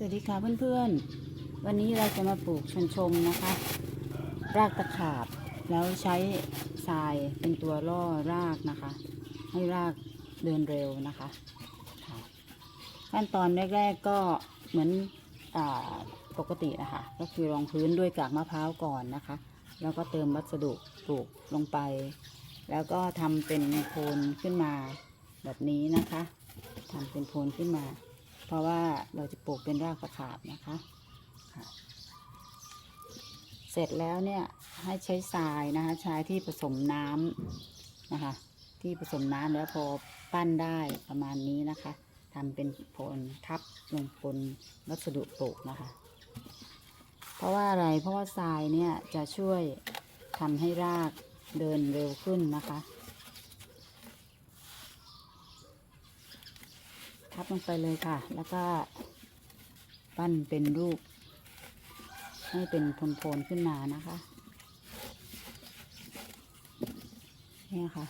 สวัสดีค่ะเพื่อนๆ วันนี้เราจะมาปลูกชนชมนะคะ รากตะขาบ แล้วใช้ทรายเป็นตัวล่อรากนะคะ ให้รากเดินเร็วนะคะขั้นตอนแรกๆก็เหมือนอปกตินะคะ ก็คือรองพื้นด้วยกากมะพร้าวก่อนนะคะ แล้วก็เติมวัสดุปลูกลงไป แล้วก็ทำเป็นโคนขึ้นมาแบบนี้นะคะทำเป็นโคนขึ้นมา เพราะว่าเราจะปลูกเป็นรากตะขาบนะคะค่ะเสร็จแล้วเนี่ยให้ใช้ทรายนะคะทรายที่ผสมน้ำนะคะ ที่ผสมน้ำแล้วพอปั้นได้ประมาณนี้นะคะทำเป็นโคนทับลงบนวัสดุปลูกนะคะ เพราะว่าอะไรเพราะว่าทรายเนี่ยจะช่วยทำให้รากเดินเร็วขึ้นนะคะ ทับลงไปเลยค่ะ แล้วก็ปั้นเป็นรูป ให้เป็นโพนๆขึ้นมานะคะ เนี่ยค่ะ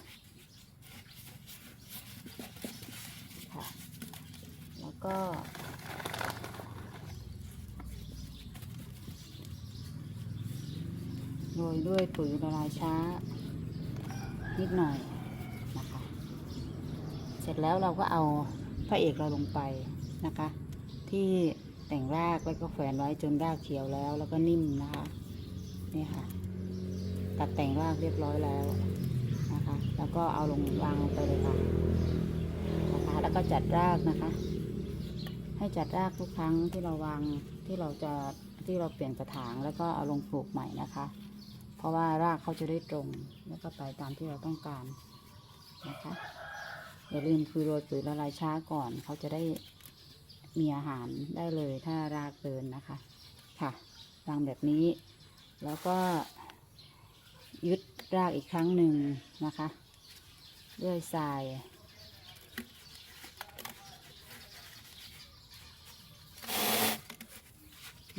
ค่ะ แล้วก็โรยด้วยปุ๋ยละลายช้า นิดหน่อยนะคะ เสร็จแล้วเราก็เอา พระเอกเราลงไปนะคะ ที่แต่งรากแล้วก็แขวนไว้จนรากเขียวแล้ว แล้วก็นิ่มนะคะนี่ค่ะ ตัดแต่งรากเรียบร้อยแล้วนะคะ แล้วก็เอาลงวางลงไปเลยค่ะนะคะแล้วก็จัดรากนะคะ ให้จัดรากทุกครั้งที่เราวางที่เราจะที่เราเปลี่ยนกระถางแล้วก็เอาลงปลูกใหม่นะคะ เพราะว่ารากเขาจะได้ตรงแล้วก็ไปตามที่เราต้องการนะคะ อย่าลืมคือโรยปุ๋ยละลายช้าก่อน เขาจะได้มีอาหารได้เลยถ้ารากเกินนะคะ ค่ะวางแบบนี้ แล้วก็ยึดรากอีกครั้งหนึ่งนะคะ ด้วยทราย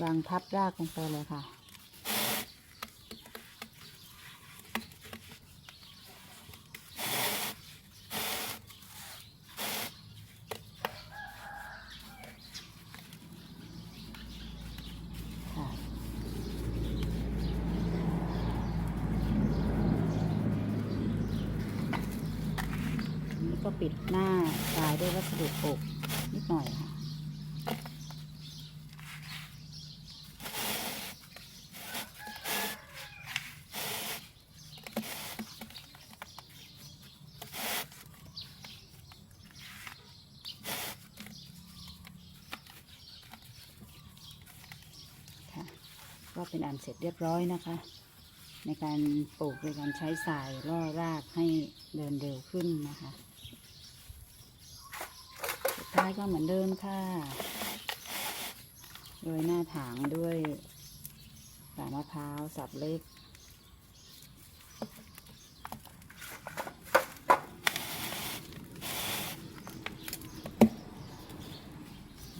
วางทับรากลงไปเลยค่ะค่ะนี่ ก็ปิดหน้าตายด้วยวัสดุปกนิดหน่อยค่ะค่ะ ก็เป็นอันเสร็จเรียบร้อยนะคะในการปลูกโดยการใช้สายล่อรากให้เดินเร็วขึ้นนะคะ ก็เหมือนเดิมค่ะ โดยหน้าถางด้วยสามะพร้าวสับเล็ก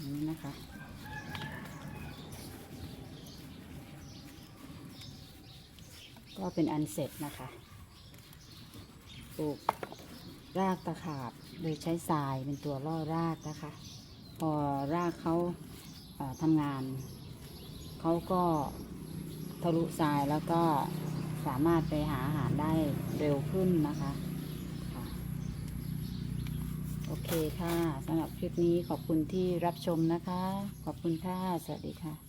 นี้นะคะก็เป็นอันเสร็จนะคะ ปลูก รากตะขาบ โดยใช้ทรายเป็นตัวล่อรากนะคะ พอรากเขาทำงาน เขาก็ทะลุทรายแล้วก็สามารถไปหาอาหารได้เร็วขึ้นนะคะโอเคค่ะสำหรับคลิปนี้ขอบคุณที่รับชมนะคะ ขอบคุณค่ะ สวัสดีค่ะ